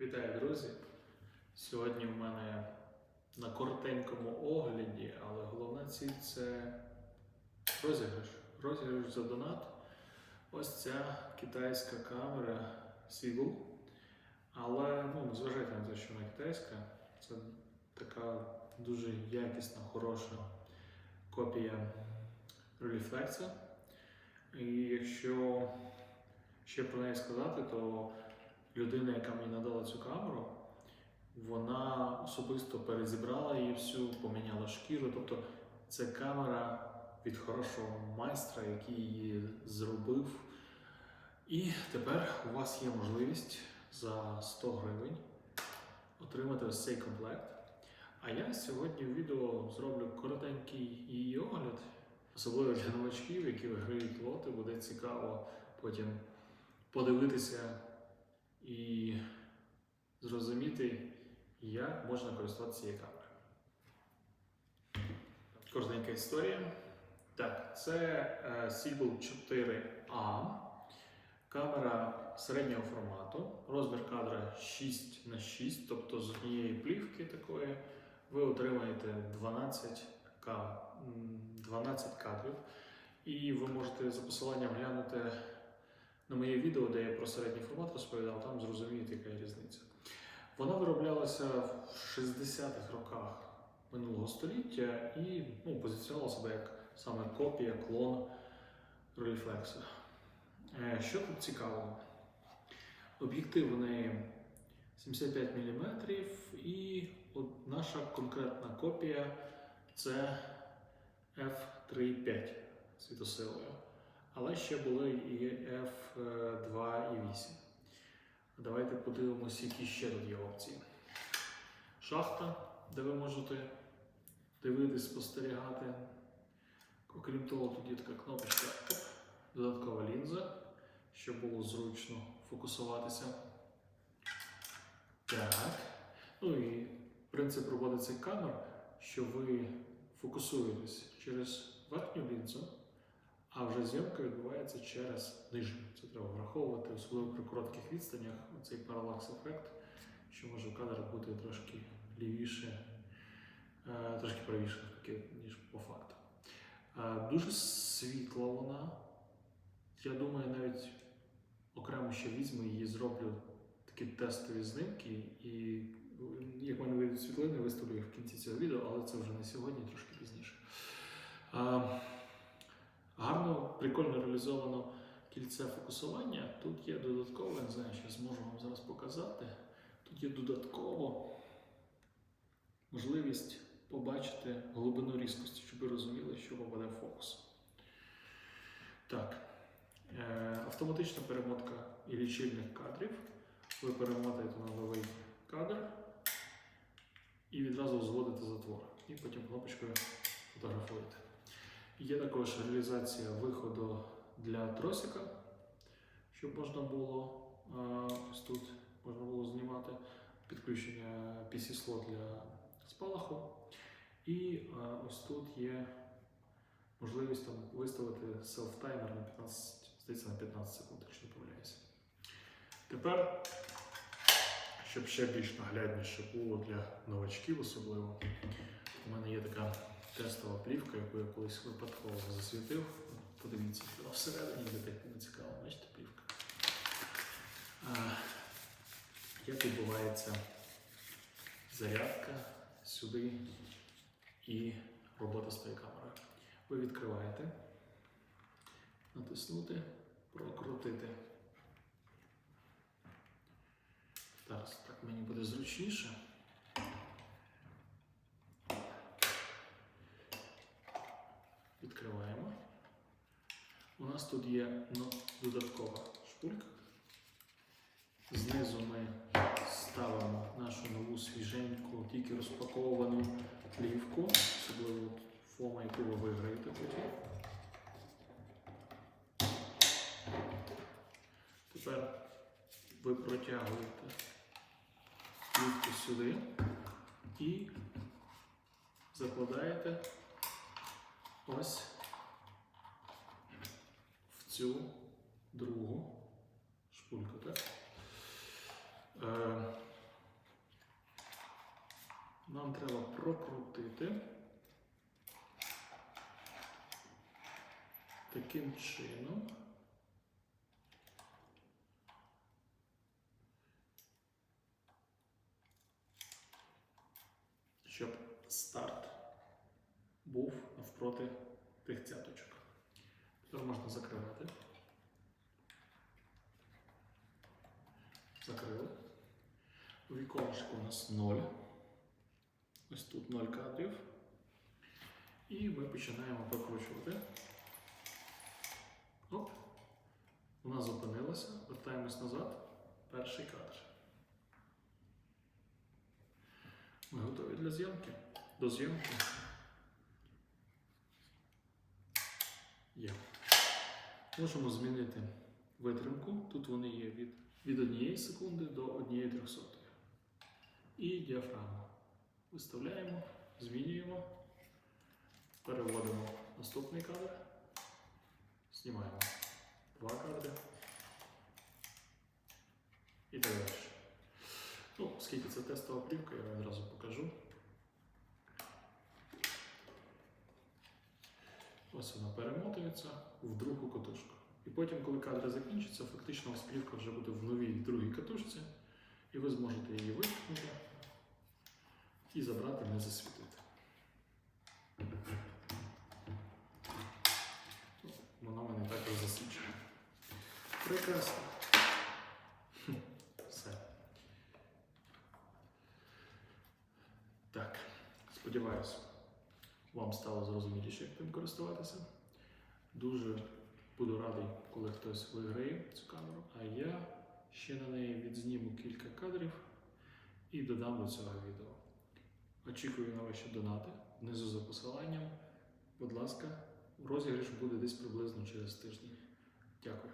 Вітаю, друзі! Сьогодні в мене на коротенькому огляді, але головна ціль це розіграш. Розіграш за донат. Ось ця китайська камера Seagull. Але ну, зважайте на те, що вона китайська, це така дуже якісна, хороша копія Rolleiflex. І якщо ще про неї сказати, то людина, яка мені надала цю камеру, вона особисто перезібрала її всю, поміняла шкіру. Тобто це камера від хорошого майстра, який її зробив. І тепер у вас є можливість за 100 гривень отримати ось цей комплект. А я сьогодні в відео зроблю коротенький її огляд, особливо для новачків, які виграють лоти, буде цікаво потім подивитися і зрозуміти, як можна користуватися цією камерою. Коротенька історія. Так, це е, Seagull 4A. Камера середнього формату, розмір кадра 6 на 6, тобто з однієї плівки такої ви отримаєте 12, к- 12 кадрів. І ви можете за посиланням глянути на моє відео, де я про середній формат розповідав, там зрозумієте, яка є різниця. Вона вироблялася в 60-х роках минулого століття і ну, позиціонувала себе як саме копія, клон Rolleiflex. Е, Що тут цікавого? Об'єктив у неї 75 мм, і от наша конкретна копія це F3.5 світосилою. Але ще були і F2 і 8. Давайте подивимося, які ще тут є опції. Шахта, де ви можете дивитись, спостерігати. Окрім того, тут є така кнопочка, додаткова лінза, щоб було зручно фокусуватися. Так. Ну і принцип роботи цих камер, що ви фокусуєтесь через верхню лінзу, а вже зйомка відбувається через нижню. Це треба враховувати, особливо при коротких відстанях. Цей паралакс-ефект, що може в кадр бути трошки лівіше, е, трошки правіше, ніж по факту. Е, Дуже світла вона. Я думаю, навіть окремо ще візьму її, зроблю такі тестові знимки, і як мене вийдуть світлини, виставлю їх в кінці цього відео, але це вже не сьогодні, трошки пізніше. Гарно, прикольно реалізовано кільце фокусування. Тут є додатково, я не знаю, я зможу вам зараз показати. Тут є додатково можливість побачити глибину різкості, щоб ви розуміли, що попаде фокус. Так. Е, Автоматична перемотка і лічильних кадрів. Ви перемотаєте на новий кадр і відразу зводите затвор. І потім кнопочкою фотографуєте. Є також реалізація виходу для тросика, щоб можна було ось тут можна було знімати підключення PC-слот для спалаху. І ось тут є можливість там виставити селф-таймер на 15, здається, на 15 секунд, якщо не помиляюся. Тепер, щоб ще більш наглядніше було для новачків особливо, у мене є така тестова плівка, яку я колись випадково засвітив. Подивіться, що всередині де так не цікаво, бачите, плівка. А, як відбувається зарядка сюди і робота з тою камерою. Ви відкриваєте, натиснути, прокрутити. Зараз так мені буде зручніше. Відкриваємо. У нас тут є ну, додаткова шпулька. Знизу ми ставимо нашу нову свіженьку, тільки розпаковану плівку, особливо фома, яку ви виграєте потім. Тепер ви протягуєте плівку сюди і закладаєте ось цю другу шпульку. Так? Е, нам треба прокрутити таким чином. Щоб старт був навпроти тих цяточок. Тепер можна закривати. Закрили. У віконечку у нас 0. Ось тут 0 кадрів. І ми починаємо прокручувати. Оп. Вона зупинилася. Вертаємось назад. Перший кадр. Ми готові для зйомки. До зйомки. Є. Можемо змінити витримку. Тут вони є від, від 1 секунди до 1 трьохсотої. І діафрагму. Виставляємо, змінюємо, переводимо наступний кадр, знімаємо два кадри і далі. Ну, оскільки це тестова плівка, я вам одразу покажу. Ось вона перемотується в другу катушку. І потім, коли кадри закінчаться, фактично у вже буде в новій другій катушці, і ви зможете її витягнути і забрати, не засвітити. Вона в мене також засвідчує. Прекрасно. Вам стало зрозуміліше, як тим користуватися. Дуже буду радий, коли хтось виграє цю камеру, а я ще на неї відзніму кілька кадрів і додам до цього відео. Очікую на ваші донати внизу за посиланням. Будь ласка, розіграш буде десь приблизно через тиждень. Дякую.